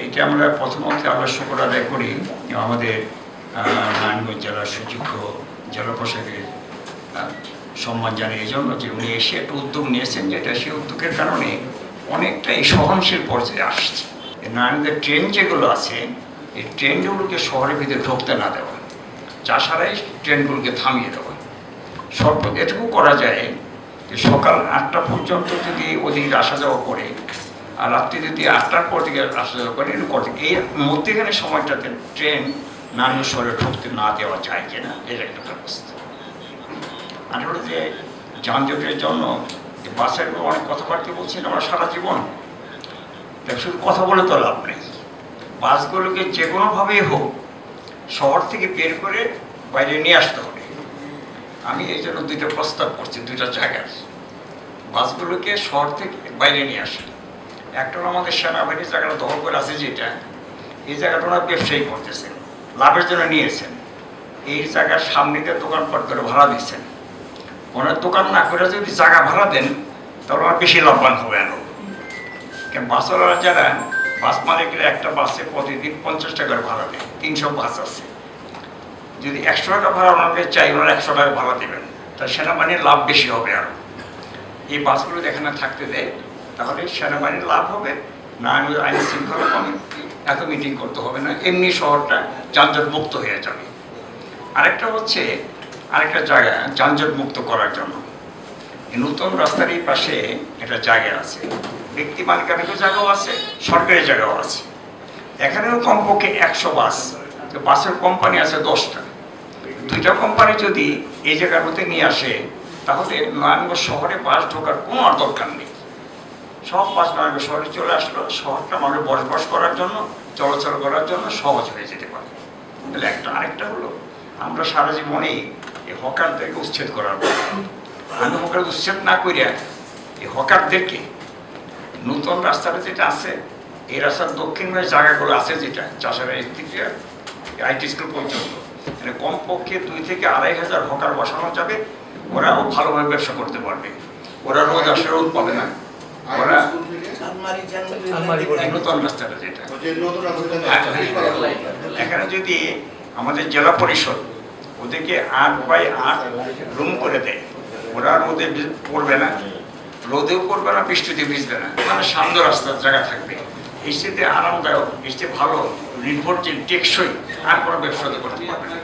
এটা আমরা প্রথমত আবার শুক্র আদায় করি আমাদের নারায়ণগঞ্জ জেলার সুযোগ্য জেলা প্রশাসকের সম্মান জানাই এই জন্য যে উনি এসে একটা উদ্যোগ নিয়েছেন যেটা সেই উদ্যোগের কারণে অনেকটাই সহনশীল পর্যায়ে আসছে। নারায়ণগঞ্জের ট্রেন যেগুলো আছে, এই ট্রেনগুলোকে শহরের ভিতরে ঢুকতে না দেওয়া চাষারাই ট্রেনগুলোকে থামিয়ে দেওয়া। সর্ব, এটুকু করা যায় যে সকাল আটটা পর্যন্ত যদি ওদিকে আসা যাওয়া করে আর রাত্রি যদি আটটার পর থেকে আসা করে করতে এই মধ্যেখানে সময়টাতে ট্রেন নারায়ণ শহরে ঢুকতে না দেওয়া যায় কিনা, এর একটা ব্যবস্থা। আর হলো যে যানজটের জন্য বাসের অনেক কথাবার্তা বলছেন আমরা সারা জীবন। শুধু কথা বলে তো লাভ নেই। বাসগুলোকে যে কোনোভাবেই হোক শহর থেকে বের করে বাইরে নিয়ে আসতে হবে। আমি এই জন্য দুইটা প্রস্তাব করছি, দুইটা জায়গার বাসগুলোকে শহর থেকে বাইরে নিয়ে আসে একটা আমাদের সেনাবাহিনীর জায়গাটা দখল করে আছে যেটা এই জায়গাটা ওনারা ব্যবসায়ী করতেছেন লাভের জন্য নিয়েছেন। এই জায়গার সামনে দিয়ে দোকানপাট করে ভাড়া দিচ্ছেন। ওনার দোকান না করে যদি জায়গা ভাড়া দেন, তাহলে ওনার বেশি লাভবান হবে আরও। কারণ বাসওয়ালারা যারা, বাস মালিকের একটা বাসে প্রতিদিন পঞ্চাশ টাকার ভাড়া দেয়, তিনশো বাস আছে। যদি একশো টাকা ভাড়া ওনাকে চাই, ওনারা একশো টাকা ভাড়া দেবেন। তা সেনাবাহিনীর লাভ বেশি হবে আরও। এই বাসগুলো এখানে থাকতে দেয় তাহলে সেনাবাহিনীর লাভ হবে, না আইন শৃঙ্খলা কমিটি এত মিটিং করতে হবে না, এমনি শহরটা যানজট মুক্ত হয়ে যাবে। আরেকটা হচ্ছে, আরেকটা জায়গা যানজট মুক্ত করার জন্য। নতুন রাস্তার এই পাশে একটা জায়গা আছে। ব্যক্তি মালিকানারও জায়গাও আছে, সরকারি জায়গাও আছে। এখানেও কমপক্ষে একশো বাস বাসের কোম্পানি আছে দশটা। দুইটা কোম্পানি যদি এই জায়গার মধ্যে নিয়ে আসে, তাহলে নারায়ণগঞ্জ শহরে বাস ঢোকার কোনো আর দরকার নেই। সব নারায়ণগঞ্জ শহরে চলে আসলো। শহরটা মানুষ বসবাস করার জন্য, চলাচল করার জন্য সহজ হয়ে যেতে পারে। তাহলে একটা আরেকটা হলো, আমরা সারা জীবনেই এই হকারদেরকে উচ্ছেদ করার আমি হকার উচ্ছেদ না করিয়া এই হকারদেরকে নতুন রাস্তাটা যেটা আছে, এই রাস্তার দক্ষিণ মেয়ে জায়গাগুলো আছে যেটা চাষের থেকে আইটি স্কুল পর্যন্ত। মানে কমপক্ষে দুই থেকে আড়াই হাজার হকার বসানো যাবে ওরাও ভালোভাবে ব্যবসা করতে পারবে। ওরা রোজ আসে রোদ পাবে না। নতুন রাস্তাটা যেটা এখানে যদি আমাদের জেলা পরিষদ ওদেরকে আট বাই আট রুম করে দেয় ওরা রোদে পড়বে না। রোদেও পড়বে না বৃষ্টিতে ভিজবে না। মানে সামনে রাস্তার জায়গা থাকবে। এসিতে আরামদায়ক এসিতে ভালো নির্ভরশীল টেকসই আর কোনো ব্যবসা করতে পারবে না।